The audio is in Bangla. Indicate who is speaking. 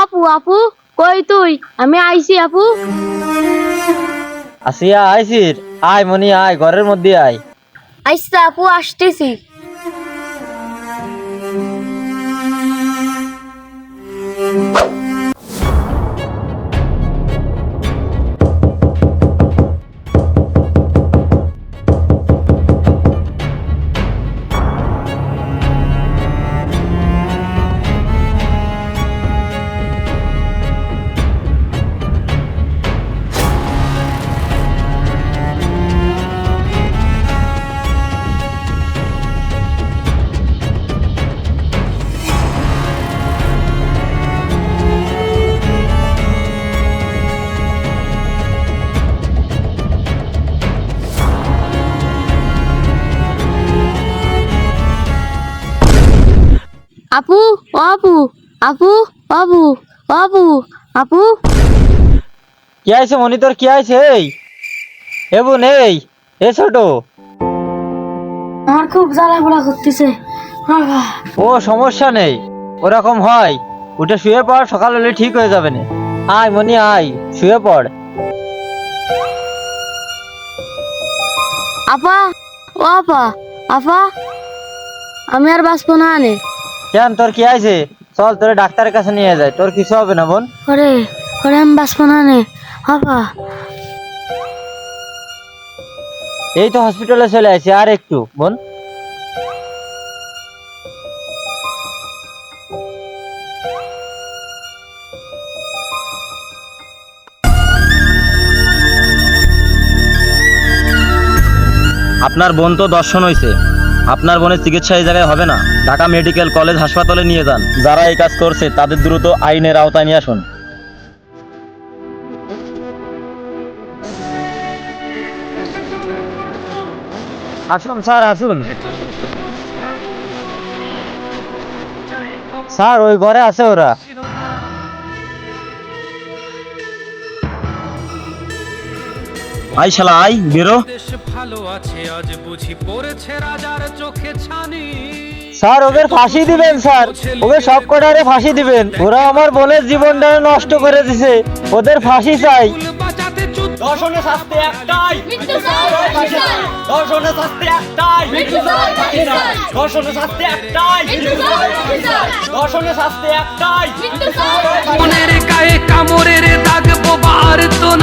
Speaker 1: আপু আপু কই তুই? আমি আইছি আপু।
Speaker 2: আসিয়া আইসির। আয় মনি আয় ঘরের মধ্যে আয়।
Speaker 1: আইসা আপু আসতেছি। আপু ও আপু আপু আপু আপু আপু।
Speaker 2: কি আইছে মনি তোর কি আইছে এই এ বোন এই এ ছোট।
Speaker 1: আমার খুব জ্বালা পোড়া করতেছে
Speaker 2: ও সমস্যা নেই ওরকম হয়। উঠে শুয়ে পড় সকাল হলে ঠিক হয়ে যাবে না। আয় মনি আয় শুয়ে পড়।
Speaker 1: আপা ও আপা আপা আমি আর বাঁচবো না আনে।
Speaker 2: কেন তোর কি আইছে চল তোর ডাক্তারের কাছে নিয়ে যায় তোর কিছু হবে না বোন?
Speaker 1: ওরে ওরে আমি বাঁচবো না আনে আপা
Speaker 2: এই তো হসপিটালে চলে আসি আর একটু বোন।
Speaker 3: আপনার বোন তো দর্শন হয়েছে আপনার বোনের চিকিৎসা এই জায়গায় হবে না। ঢাকা মেডিকেল কলেজ হাসপাতালে নিয়ে যান। যারা এই কাজ করছে, তাদের দ্রুত আইনের আওতায় নিয়ে আসুন।
Speaker 2: আসুন, স্যার আসুন। স্যার, ওই ঘরে আছে ওরা।
Speaker 3: আই শালা আই বেরো।
Speaker 4: ভালো আছে আজ বুঝি পড়েছে রাজার চোখে ছানি।
Speaker 2: স্যার ওদের ফাঁসি দিবেন স্যার। ওদের সব কটারে ফাঁসি দিবেন। ওরা আমার বোনের জীবনটা নষ্ট করে দিছে। ওদের ফাঁসি চাই। দর্শনের শাস্তি একটাই। দর্শনের শাস্তি একটাই। দর্শনের শাস্তি একটাই। দর্শনের শাস্তি একটাই।
Speaker 4: মনের গায়ে কামড়ের দাগ বোবার তো না।